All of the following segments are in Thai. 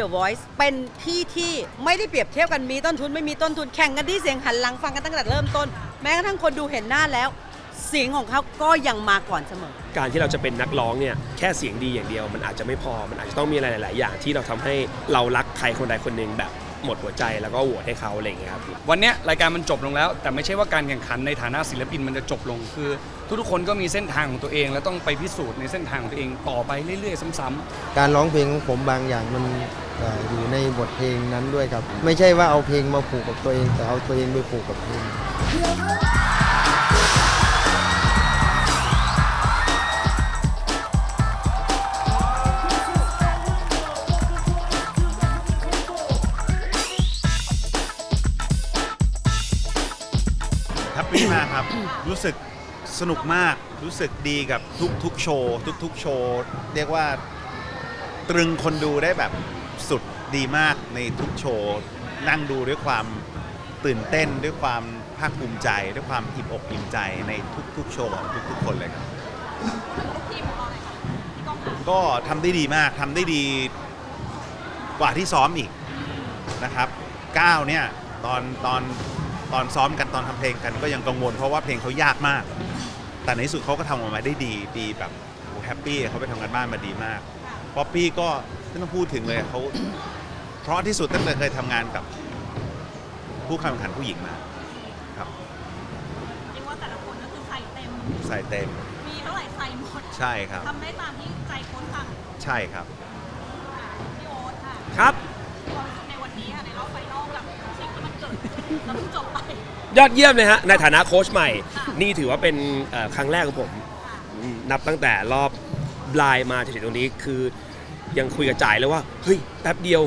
The Voice เป็นที่ที่ไม่ได้เปรียบเทียบกันมีต้นทุนไม่มีต้นทุนแข่งกันที่เสียงหันหลังฟังกันตั้งแต่เริ่มต้น แม้กระทั่งคนดูเห็นหน้าแล้ว เสียงของเขาก็ยังมาก่อนเสมอ การที่เราจะเป็นนักร้องเนี่ยแค่เสียงดีอย่างเดียว มันอาจจะไม่พอมันอาจจะต้องมีอะไรหลาย ๆ อย่างที่เราทำให้เรารักใครคนใดคนหนึ่งแบบ หมดหัวใจแล้วก็โหวตให้เขาอะไรอย่างเงี้ยครับวันเนี้ยรายการมันจบลงแล้ว แต่ไม่ใช่ว่าการแข่งขันในฐานะศิลปินมันจะจบลงคือ ทุกๆคนก็มีเส้นทางของตัวเอง และต้องไปพิสูจน์ในเส้นทางของตัวเองต่อไปเรื่อย ๆ ซ้ำๆการร้องเพลงของผมบางอย่างมันเอ่ออยู่ในบทเพลงนั้นด้วยครับ ไม่ใช่ว่าเอาเพลงมาผูกกับตัวเอง แต่เอาตัวเองไปผูกกับเพลง แฮปปี้มากครับ รู้สึกสนุกมาก รู้สึกดีกับทุกทุกโชว์ทุกทุกโชว์เรียกว่าตรึงคนดูได้แบบสุดดีมากในทุกโชว์นั่งดูด้วยความตื่นเต้นด้วยความภาคภูมิใจ ด้วยความอิ่มอกอิ่มใจในทุกทุกโชว์ของทุกๆ คนเลยครับ ก็ทำได้ดีมากทำได้ดีกว่าที่ซ้อมอีกนะครับก้าวเนี่ยตอนตอน ตอนซ้อมกันตอนทำเพลงกันก็ยังกังวลเพราะว่าเพลงเขายากมาก แต่ในที่สุดเขาก็ทำออกมาได้ดีดีแบบแฮปปี้เขาไปทำกันบ้านมาดีมากป๊อปปี้ก็ไม่ต้องพูดถึงเลยเขาเพราะที่สุดตั้งแต่เคยทำงานกับผู้เข้าแข่งขันผู้หญิงมาครับเรียกว่าแต่ละคนก็คือใส่เต็มใส่เต็ม มีเท่าไหร่ใส่หมด ใช่ครับทำได้ตามที่ใจโค้ชสั่งใช่ครับค่ะพี่โอ๊ตค่ะครับความรู้สึกในวันนี้ค่ะในรอบไฟนอลกับ สิ่งที่มันเกิดขึ้นแล้วเพิ่งจบไปยอดเยี่ยมเลยฮะ ในฐานะโค้ชใหม่ นี่ถือว่าเป็นเอ่อครั้งแรกของผม นับตั้งแต่รอบบลายมาจนถึงตรงนี้คือยังคุยกับจ่ายเลยว่า เฮ้ย แป๊บเดียว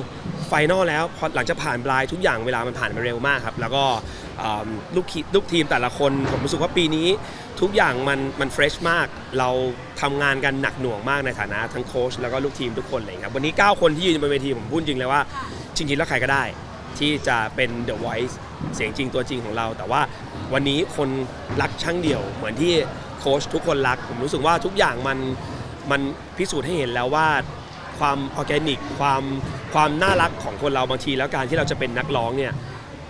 ไฟนอลแล้วพอหลังจากผ่านบลายทุกอย่างเวลามันผ่านมาเร็วมากครับ แล้วก็เอิ่มลูกทีลูกทีมแต่ละคนผมรู้สึกว่าปีนี้ ทุกอย่างมันมันเฟรชมาก เราทำงานกันหนักหน่วงมากในฐานะทั้งโค้ชแล้วก็ลูกทีมทุกคนเลยครับวันนี้ 9 คนที่ยืนบนเวทีผมพูดจริงเลยว่าจริงๆแล้วใครก็ได้ ที่จะเป็น The Voice เสียงจริงตัวจริงของเรา แต่ว่าวันนี้คนรักช่างเดี่ยว เหมือนที่โค้ชทุกคนรัก ผมรู้สึกว่าทุกอย่างมันมันพิสูจน์ให้เห็นแล้วว่าความออร์แกนิก ความความน่ารักของคนเราบางทีแล้วการที่เราจะเป็นนักร้องเนี่ย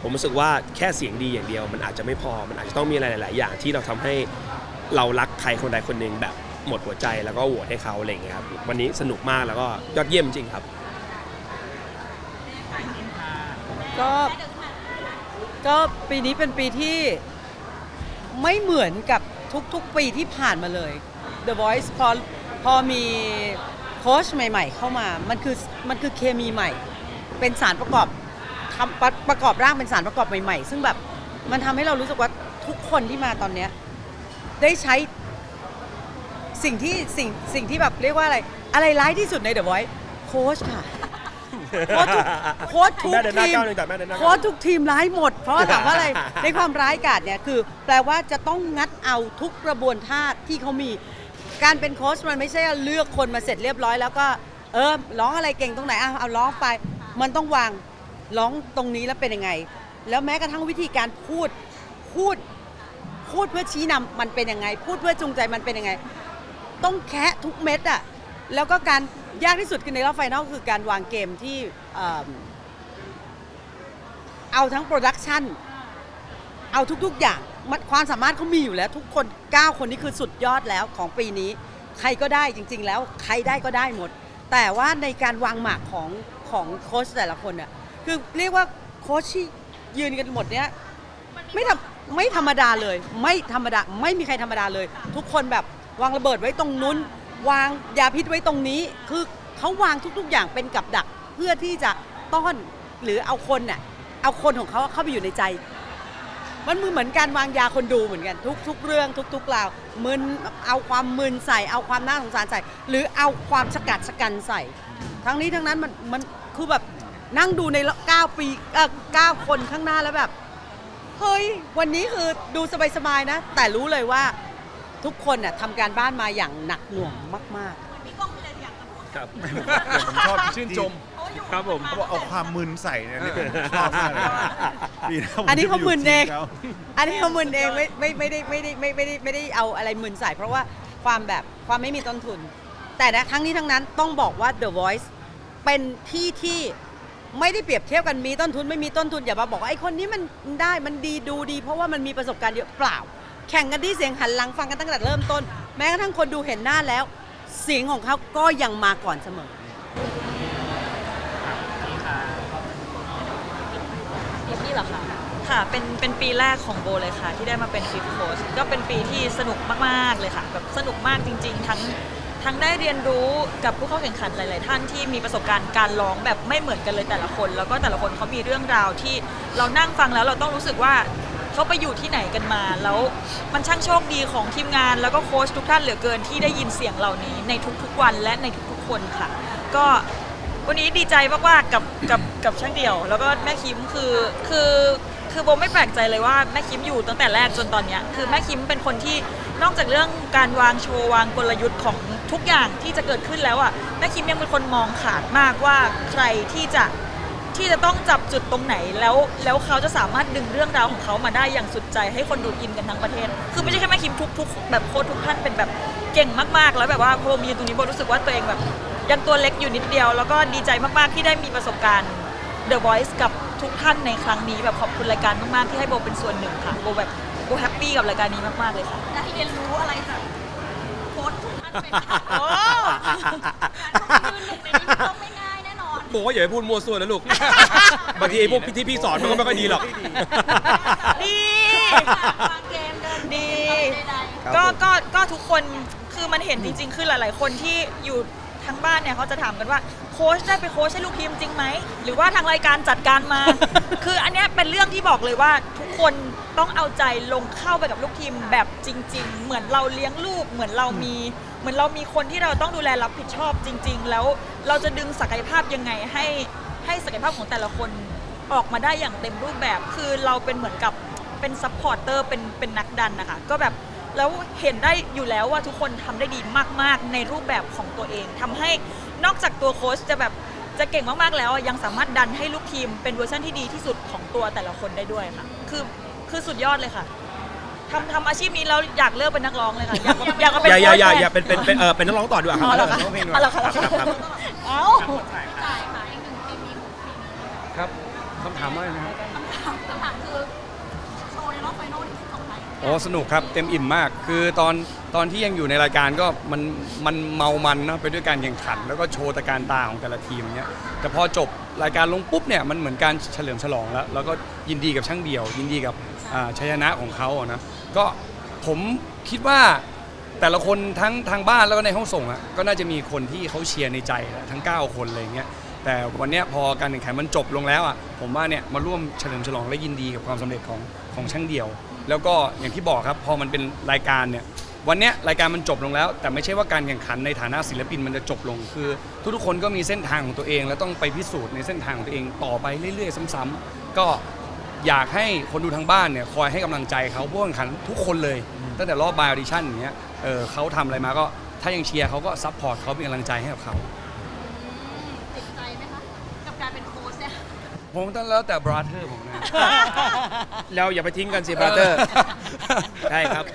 ผมรู้สึกว่าแค่เสียงดีอย่างเดียว มันอาจจะไม่พอมันอาจจะต้องมีอะไรหลาย ๆ อย่างที่เราทำให้เรารักใครคนใดคนหนึ่งแบบหมดหัวใจแล้วก็โหวตให้เขาอะไรอย่างเงี้ยครับวันนี้สนุกมากแล้วก็ยอดเยี่ยมจริงครับ ก็ ก็ปีนี้เป็นปีที่ไม่เหมือนกับทุกๆปีที่ผ่านมาเลย The Voice พอพอมีโค้ชใหม่ ๆ เข้ามา มันคือมันคือเคมีใหม่ เป็นสารประกอบทำประประกอบร่างเป็นสารประกอบใหม่ ๆ ซึ่งแบบมันทำให้เรารู้สึกว่าทุกคนที่มาตอนเนี้ยได้ใช้สิ่งที่สิ่งสิ่งที่แบบเรียกว่าอะไร อะไรร้ายที่สุดใน The Voice โค้ชค่ะ โค้ชทุกโค้ชทุกแม่เดินหน้าทีมก้าวหนึ่งแต่แม่เดินหน้าก้าว โค้ชทุกทีมร้ายหมด เพราะว่าถามว่าอะไรในความร้ายกาจเนี่ยคือ แปลว่าจะต้องงัดเอาทุกกระบวนท่าที่เขามี การเป็นโค้ชมันไม่ใช่เลือกคนมาเสร็จเรียบร้อย แล้วก็เออร้องอะไรเก่งตรงไหนอะเอาร้องไป มันต้องวางร้องตรงนี้แล้วเป็นยังไง แล้วแม้กระทั่งวิธีการพูดพูด พูดเพื่อชี้นำมันเป็นยังไง พูดเพื่อจูงใจมันเป็นยังไง ต้องแคะทุกเม็ดอะ แล้วก็การยากที่สุดคือในรอบไฟนอลคือการวางเกมที่เอิ่มเอาทั้งโปรดักชันเอาทุกๆอย่างมันความสามารถเขามีอยู่แล้ว ทุกคน 9 คนนี้คือสุดยอดแล้วของปีนี้ ใครก็ได้จริง ๆ แล้วใครได้ก็ได้หมด แต่ว่าในการวางหมากของของโค้ชแต่ละคนอะคือเรียกว่าโค้ชที่ยืนกันหมดเนี้ยไม่ทำไม่ธรรมดาเลย ไม่ธรรมดาไม่มีใครธรรมดาเลย ทุกคนแบบวางระเบิดไว้ตรงนู้น วางยาพิษไว้ตรงนี้ คือเขาวางทุกๆอย่างเป็นกับดักเพื่อที่จะต้อนหรือเอาคนน่ะเอาคนของเขาเข้าไปอยู่ในใจ มันมือเหมือนการวางยาคนดูเหมือนกันทุกทุกเรื่องทุกๆราวมึนเอาความมึนใส่ เอาความน่าสงสารใส่ หรือเอาความสกัดสกันใส่ ทั้งนี้ทั้งนั้นมันมันคือแบบนั่งดูใน9ปีเอ่อ9คนข้างหน้าแล้วแบบเฮ้ยวันนี้คือดูสบายๆนะ แต่รู้เลยว่า ทุกคนน่ะทำการบ้านมาอย่างหนักหน่วงมากมีกล้องมีอะไรอยากจะพูดครับ ผมชอบชื่นชม เขาอยู่ครับผม เขาบอกเอาความมึนใส่เนี่ยนี่ผมชอบมากเลยปีหน้าผอันนี้เขามึนเองจะไปยู่ทีมขาๆอันนี้เขามึนเองไม่ไม่ไม่ได้ไม่ได้ไม่ไม่ได้ไม่ได้เอาอะไรมึนใส่ เพราะว่าความแบบความไม่มีต้นทุน แต่นะทั้งนี้ทั้งนั้นต้องบอกว่า The Voice เป็นที่ที่ไม่ได้เปรียบเทียบกันมีต้นทุนไม่มีต้นทุนอย่ามาบอกว่าไอ้คนนี้มันได้มันดีดูดี เพราะว่ามันมีประสบการณ์เยอะเปล่า แข่งกันที่เสียงหันหลังฟังกันตั้งแต่เริ่มต้น แม้กระทั่งคนดูเห็นหน้าแล้ว เสียงของเขาก็ยังมาก่อนเสมอนี่เหรอคะค่ะเป็นเป็นปีแรกของโบเลยค่ะ ที่ได้มาเป็นฟิฟโค้ชก็เป็นปีที่สนุกมากๆเลยค่ะแบบสนุกมากจริง ๆ ทั้งทั้งได้เรียนรู้กับผู้เข้าแข่งขันหลาย ๆ ท่านที่มีประสบการณ์การร้องแบบไม่เหมือนกันเลยแต่ละคน แล้วก็แต่ละคนเขามีเรื่องราวที่เรานั่งฟังแล้วเราต้องรู้สึกว่า เขาไปอยู่ที่ไหนกันมา แล้วมันช่างโชคดีของทีมงานแล้วก็โค้ชทุกท่านเหลือเกินที่ได้ยินเสียงเหล่านี้ในทุกๆวันและในทุกๆคนค่ะ ก็วันนี้ดีใจมากๆกับกับกับช่างเดี่ยว แล้วก็แม่คิมคือคือคือโบไม่แปลกใจเลยว่าแม่คิมอยู่ตั้งแต่แรกจนตอนเนี้ยคือแม่คิมเป็นคนที่นอกจากเรื่องการวางโชว์วางกลยุทธ์ของทุกอย่างที่จะเกิดขึ้นแล้วอะแม่คิมยังเป็นคนมองขาดมากว่าใครที่จะ ที่จะต้องจับจุดตรงไหนแล้วแล้วเขาจะสามารถดึงเรื่องราวของเขามาได้อย่างสุดใจให้คนดูอินกันทั้งประเทศ คือไม่ใช่แค่แม่คิมทุกทุกแบบโค้ชทุกท่านเป็นแบบเก่งมากๆ แล้วแบบว่าพอมีอยู่ตรงนี้โบรู้สึกว่าตัวเองแบบยังตัวเล็กอยู่นิดเดียว แล้วก็ดีใจมากๆที่ได้มีประสบการณ์ The Voice กับทุกท่านในครั้งนี้แบบขอบคุณรายการมากๆที่ให้โบเป็นส่วนหนึ่งค่ะโบแบบโบแฮปปี้กับรายการนี้มากๆเลยค่ะได้เรียนรู้อะไรจากโค้ชทุกท่านไปบ้างโอ้การยืนหนึ่งในนี้ต้องไม่ง่ายแน่นอน บอกว่าอย่าไปพูดมั่วซั่วนะลูก บางทีไอ้พวกที่พี่สอนมันก็ไม่ค่อยดีหรอก ดี วางเกมเดินดีใดครับก็ผม ก็ก็ทุกคนคือมันเห็นจริง ๆ คือหลาย ๆ คนที่อยู่ ทั้งบ้านเนี่ยเขาจะถามกันว่าโค้ชได้ไปโค้ชให้ลูกทีมจริงไหมหรือว่าทางรายการจัดการมา คืออันเนี้ยเป็นเรื่องที่บอกเลยว่าทุกคนต้องเอาใจลงเข้าไปกับลูกทีมแบบจริง ๆ เหมือนเราเลี้ยงลูกเหมือนเรามี เหมือนเรามีคนที่เราต้องดูแลรับผิดชอบจริง ๆ แล้วเราจะดึงศักยภาพยังไงให้ให้ศักยภาพของแต่ละคนออกมาได้อย่างเต็มรูปแบบ คือเราเป็นเหมือนกับเป็นซัพพอร์เตอร์เป็นเป็นนักดันนะคะก็แบบ แล้วเห็นได้อยู่แล้วว่าทุกคนทำได้ดีมากๆ ในรูปแบบของตัวเองทำให้นอกจากตัวโค้ชจะแบบจะเก่งมากๆแล้วอะยังสามารถดันให้ลูกทีมเป็นเวอร์ชันที่ดีที่สุดของตัวแต่ละคนได้ด้วยค่ะ คือคือสุดยอดเลยค่ะทำทำอาชีพนี้แล้วอยากเลิกเป็นนักร้องเลยค่ะ อยากอยากมาเป็นอย่าอย่าอย่าโค้ชอย่าเป็นเป็นเป็นเออเป็นนักร้องต่อดีกว่าครัอ๋อเหรอคะร้องเพลงดีกอ๋อว่าเหรอคะครับครับเอ้าๆจ่ายค่ะอีกหนึ่งทีมมีหกทีมครับคำถามว่าอะไรนะครับ คำถามคำถามคือ โอ้สนุกครับเต็มอิ่มมาก คือตอนตอนที่ยังอยู่ในรายการก็มันมันเมามันนะไปด้วยการแข่งขัน แล้วก็โชว์ตะการตาของแต่ละทีมเนี้ยแต่พอจบรายการลงปุ๊บเนี่ยมันเหมือนการเฉลิมฉลองแล้ว แล้วก็ยินดีกับช่างเดี่ยว ยินดีกับอ่าชัยชนะของเขาอะนะก็ผมคิดว่าแต่ละคนทั้งทางบ้านแล้วก็ในห้องส่งอะก็น่าจะมีคนที่เขาเชียร์ในใจและทั้ง 9 คนอะไรอย่างเงี้ยแต่วันเนี้ยพอการแข่งขันมันจบลงแล้วอะผมว่าเนี่ยมาร่วมเฉลิมฉลองและยินดีกับความสำเร็จของของช่างเดี่ยว แล้วก็อย่างที่บอกครับพอมันเป็นรายการเนี่ยวันเนี้ยรายการมันจบลงแล้ว แต่ไม่ใช่ว่าการแข่งขันในฐานะศิลปินมันจะจบลงคือ ทุกๆคนก็มีเส้นทางของตัวเอง แล้วต้องไปพิสูจน์ในเส้นทางของตัวเองต่อไปเรื่อย ๆ ซ้ำๆก็อยากให้คนดูทางบ้านเนี่ยคอยให้กำลังใจเขาผู้แข่งขันทุกคนเลย ตั้งแต่รอบบายออดิชั่นอย่างเงี้ยเออเขาทำอะไรมาก็ถ้ายังเชียร์เขาก็ซัพพอร์ตเขาเป็นกำลังใจให้กับเขา ติดใจไหมคะ กับการเป็นโค้ชเนี่ย ผมต้องแล้วแต่บราเธอร์ผมนะแล้วอย่าไปทิ้งกันสิบราเตอร์ ใช่ครับ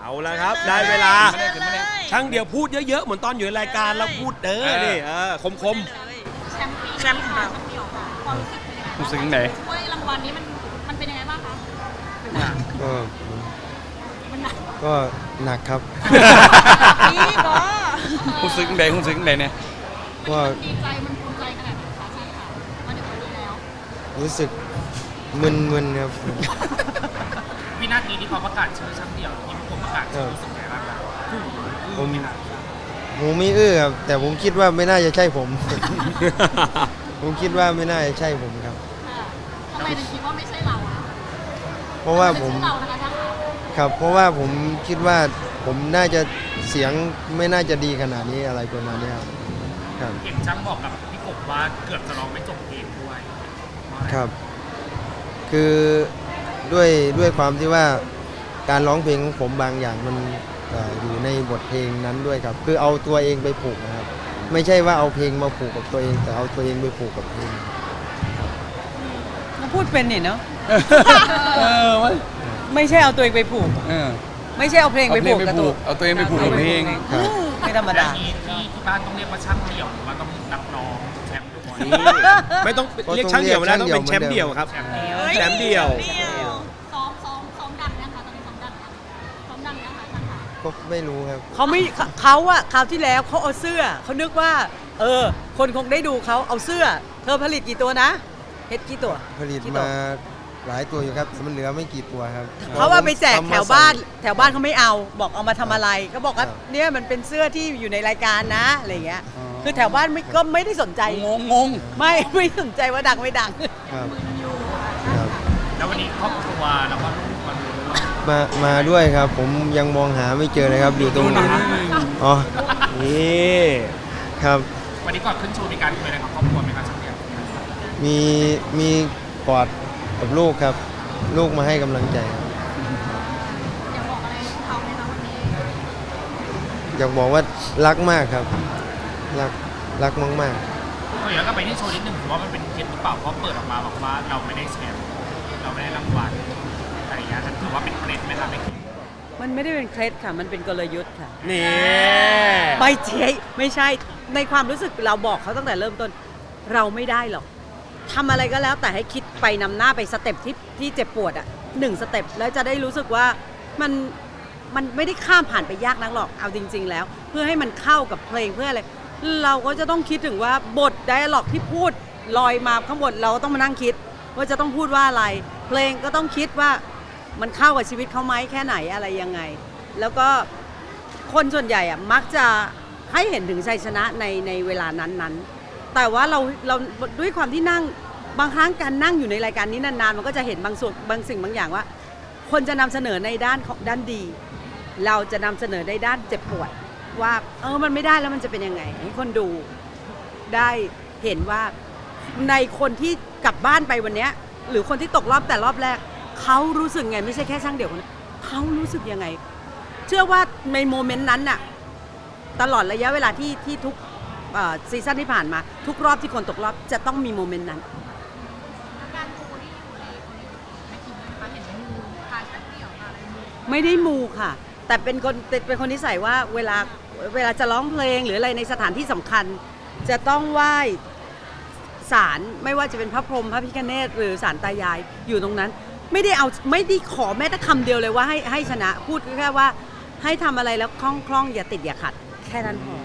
เอาละครับ ได้เวลา ไม่ได้คือไม่ได้ ช่างเดียวพูดเยอะๆ เหมือนตอนอยู่ในรายการเราพูดเด้อนี่เออคมคมแชมป์ปีแชมป์ของเราแชมป์เดียวค่ะความรู้สึกเป็นยังไงบ้างรู้สึกยังไง ถ้วยรางวัลนี้มันมันเป็นยังไงบ้างคะก็มันหนักก็หนักครับ นี่ก็คุณซึ้งใดคุณซึ้งใดเนี่ย ก็ดีใจมันภูมิใจขนาดไหนคะใช่ค่ะมาถึงวันนี้แล้ว รู้สึกมึนๆครับ วินาทีที่เขาประกาศชื่อช่างเดี่ยวที่ผมประกาศชื่อรู้สึกไงบ้างครับผมผมไม่อื้อครับ แต่ผมคิดว่าไม่น่าจะใช่ผม ผมคิดว่าไม่น่าจะใช่ผมครับ ค่ะทำไมถึงคิดว่าไม่ใช่เราอะเพราะว่าผม ไใช่เรานะคะช่างค่ะครับ เพราะว่าผมคิดว่าผมน่าจะเสียงไม่น่าจะดีขนาดนี้อะไรประมาณนี้ครับ ครับ เห็นช่างบอกกับพี่กบว่าเกือบจะร้องไม่จบเพลงด้วยครับ คือด้วยด้วยความที่ว่าการร้องเพลงของผมบางอย่างมันเอ่ออยู่ในบทเพลงนั้นด้วยครับ คือเอาตัวเองไปผูกนะครับ ไม่ใช่ว่าเอาเพลงมาผูกกับตัวเอง แต่เอาตัวเองไปผูกกับเพลงมาพูดเป็นนี่เนาะเออวะไม่ใช่เอาตัวเองไปผูก เออไม่ใช่เอาเพลงเอาไปเพลผูงกไปกับผูตัว กเอาตัวเองไปผูกกับเพลง ครับ ไม่ธรรมดาที่ที่ที่บ้านต้องเรียกว่าช่างเดี่ยวหรือว่าต้องนับน้องแชมป์ทุกคนนี่ไม่ต้องเรียกช่างเดี่ยวนะต้องเป็นแชมป์เดี่ยวครับ แชมป์เดี่ยว แชมป์เดี่ยว ซ้อมซ้อมซ้อมดังนะคะ ตอนนี้ซ้อมดังยังซ้อมดังยังคะช่างค่ะก็ไม่รู้ครับ เขาไม่เขาเขาอะคราวที่แล้วเขาเอาเสื้อเขานึกว่า เออ คนคงได้ดูเขาเอาเสื้อ เธอผลิตกี่ตัวนะเฮ็ดกี่ตัวผลิตกี่ตัวมา หลายตัวอยู่ครับแต่มันเหลือไม่กี่ตัวครับเขาว่าไปแจกทำมแถวบ้านใส่แถวบ้านเขาไม่เอาบอกเอามาทำอะไรเขาบอกว่าครับเนี่ยมันเป็นเสื้อที่อยู่ในรายการนะอะไรเงี้ยอ๋อคือแถวบ้านไม่ก็ไม่ได้สนใจ งงงงไม่ไม่สนใจว่าดังไม่ดัง ครับครับแล้ววันนี้ครอบครัวแล้วก็ลูกมาดูด้วยมามาด้วยครับ ผมยังมองหาไม่เจอเลยครับ อยู่ตรงนี้อ๋อนี่ครับวันนี้ก่อนขึ้นโชว์มีการคุยอะไรกับครอบครัวไหมครับช่างเดี่ยวมีมีกอด กับลูกครับ ลูกมาให้กำลังใจครับอยากบอกอะไรเขาไหมคะวันนี้ อยากบอกว่ารักมากครับ รักรักมากก็ย้อนกลับไปที่โชว์นิดนึงถือว่ามันเป็นเคล็ดหรือเปล่าเพราะเปิดออกมาบอกว่าเราไม่ได้แชมป์เราไม่ได้รางวัลอะไรอย่างเงี้ยถือว่าเป็นเคล็ดไหมครับในคลิปมันไม่ได้เป็นเคล็ดค่ะ มันเป็นกลยุทธ์ค่ะนี่ไม่ใช่ไม่ใช่ ในความรู้สึกเราบอกเขาตั้งแต่เริ่มต้น เราไม่ได้หรอก ทำอะไรก็แล้วแต่ให้คิดไปนำหน้าไปสเต็ปที่ที่เจ็บปวดอะหนึ่งสเต็ปแล้วจะได้รู้สึกว่ามันมันไม่ได้ข้ามผ่านไปยากนักหรอกเอาจริง ๆ แล้ว เพื่อให้มันเข้ากับเพลงเพื่ออะไรเราก็จะต้องคิดถึงว่าบทไดอะล็อกที่พูดลอยมาข้างบนเราก็ต้องมานั่งคิด ว่าจะต้องพูดว่าอะไร เพลงก็ต้องคิดว่ามันเข้ากับชีวิตเขาไหมแค่ไหนอะไรยังไง แล้วก็คนส่วนใหญ่อะมักจะให้เห็นถึงชัยชนะในในเวลานั้นๆ แต่ว่าเราเราด้วยความที่นั่งบางครั้งการนั่งอยู่ในรายการนี้นานๆ มันก็จะเห็นบางส่วนบางสิ่งบางอย่างว่า คนจะนำเสนอในด้านของด้านดี เราจะนำเสนอในด้านเจ็บปวด ว่าเออมันไม่ได้แล้วมันจะเป็นยังไงให้คนดูได้เห็นว่าในคนที่กลับบ้านไปวันนี้หรือคนที่ตกรอบแต่รอบแรกเขารู้สึกไง ไม่ใช่แค่ช่างเดี่ยวคนเขารู้สึกยังไง เชื่อว่าในโมเมนต์นั้นน่ะตลอดระยะเวลาที่ที่ทุก ซีซั่นที่ผ่านมา ทุกรอบที่คนตกรอบจะต้องมีโมเมนต์นั้น การดูนี่อยู่ในในทีมนะคะเห็นมูพาช่างเดี่ยวมาอะไรมูไม่ได้มูค่ะ แต่เป็นคนเป็นคนนิสัยว่าเวลาเวลาจะร้องเพลงหรืออะไรในสถานที่สำคัญ จะต้องไหว้ศาลไม่ว่าจะเป็นพระพรหมพระพิฆเนศหรือศาลตายายอยู่ตรงนั้น ไม่ได้เอาไม่ได้ขอแม้แต่คำเดียวเลยว่าให้ให้ชนะพูดแค่ว่าให้ทำอะไรแล้วคล่องคล่องอย่าติดอย่าขัด แค่นั้นพอ